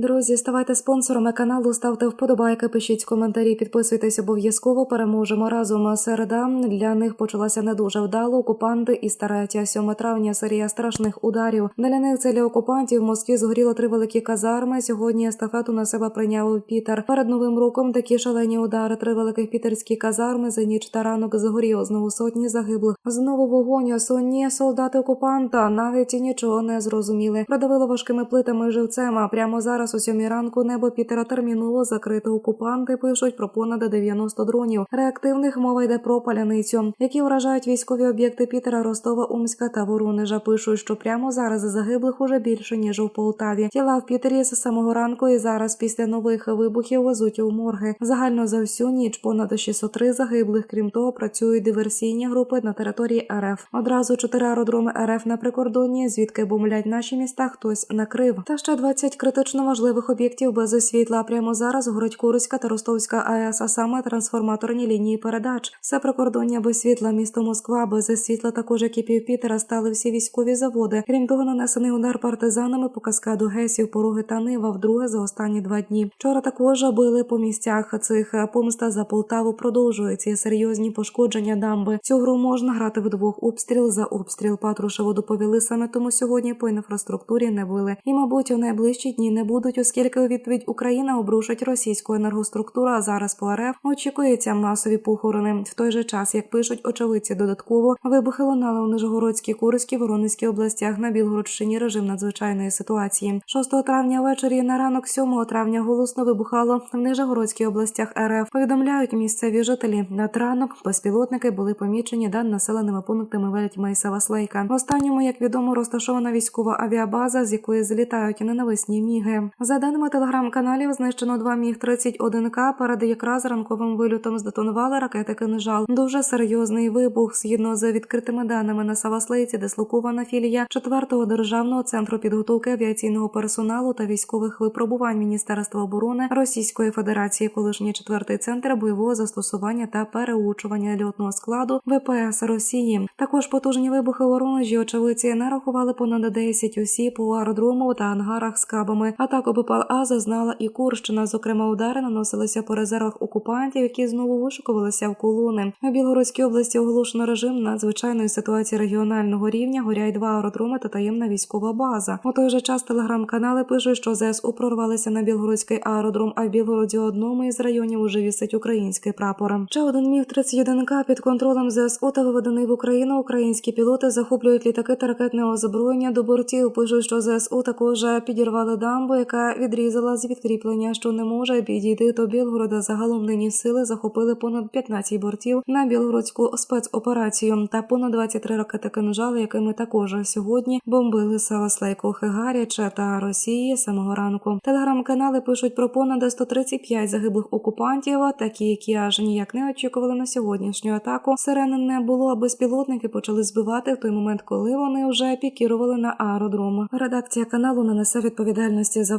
Друзі, ставайте спонсорами каналу, ставте вподобайки, пишіть коментарі, підписуйтесь обов'язково. Переможемо разом. Середа для них почалася не дуже вдало. Окупанти і стараття 7 травня. Серія страшних ударів. Для них целі окупантів в Москві згоріло три великі казарми. Сьогодні естафету на себе прийняв Пітер. Перед новим роком такі шалені удари. Три великих пітерські казарми за ніч та ранок згоріло. Знову сотні загиблих. Знову вогонь. Сонні солдати окупанта навіть нічого не зрозуміли. Продавило важкими плитами живцем. Прямо зараз у сьомій ранку небо Пітера терміново закрито. Окупанти пишуть про понад 90 дронів. Реактивних мова йде про паляницю, які вражають військові об'єкти Пітера, Ростова, Умська та Воронежа. Пишуть, що прямо зараз загиблих уже більше ніж у Полтаві. Тіла в Пітері з самого ранку і зараз після нових вибухів везуть у морги. Загально за всю ніч понад 603 загиблих. Крім того, працюють диверсійні групи на території РФ. Одразу чотири аеродроми РФ на прикордонні, звідки бомблять наші міста. Хтось накрив. Та ще 20 критично важливих об'єктів без світла. Прямо зараз горить Курська та Ростовська АЕС, а саме трансформаторні лінії передач. Все прикордоння без світла, місто Москва без світла. Також як і півпітера стали всі військові заводи. Крім того, нанесений удар партизанами по каскаду гесів, пороги та нива вдруге за останні два дні. Вчора також били по місцях цих помста за Полтаву. Продовжується серйозні пошкодження дамби. Цю гру можна грати вдвох. Обстріл за обстріл. Патрушеву доповіли саме тому сьогодні по інфраструктурі не били. І, мабуть, у найближчі дні не будуть, оскільки у відповідь Україна обрушить російську енергоструктуру. А зараз по РФ очікується масові похорони. В той же час, як пишуть очевидці, додатково вибухи лунали у Нижегородській, Курській, Воронезькій областях на Білгородщині режим надзвичайної ситуації. 6 травня ввечері на ранок 7 травня голосно вибухало в Нижегородській областях РФ. Повідомляють місцеві жителі. На ранок безпілотники були помічені над населеними пунктами Велетьма і Саваслейка. В останньому, як відомо, розташована військова авіабаза, з якої злітають ненависні міги. За даними телеграм-каналів, знищено два міг 31 к Перед якраз ранковим вильотом здетонували ракети кинжал. Дуже серйозний вибух. Згідно з відкритими даними на Саваслейці, дислокована філія 4-го державного центру підготовки авіаційного персоналу та військових випробувань Міністерства оборони Російської Федерації, колишній четвертий центр бойового застосування та переучування льотного складу ВПС Росії. Також потужні вибухи Воронежі очевидці нарахували понад 10 осіб у аеродрому та ангарах з кабами. Атаку БПЛА зазнала і Курщина. Зокрема, удари наносилися по резервах окупантів, які знову вишукувалися в колони. У Білгородській області оголошено режим надзвичайної ситуації регіонального рівня. Горять два аеродроми та таємна військова база. У той же час телеграм-канали пишуть, що ЗСУ прорвалися на Білгородський аеродром, а в Білгороді одному із районів уже вісить український прапор. Ще один міг 31 к під контролем ЗСУ та виведений в Україну. Українські пілоти захоплюють літаки та ракетне озброєння до бортів. Пишуть, що ЗСУ також підірвали дамбу, яка відрізала з відкріплення, що не може підійти до Білгорода. Загалом нині сили захопили понад 15 бортів на білгородську спецоперацію та понад 23 ракети кинжали, якими також сьогодні бомбили села Слейкохи Гаряче та Росії самого ранку. Телеграм-канали пишуть про понад 135 загиблих окупантів, такі, які аж ніяк не очікували на сьогоднішню атаку. Сирени не було, а безпілотники почали збивати в той момент, коли вони вже пікірували на аеродром. Редакція каналу не несе відповідальності за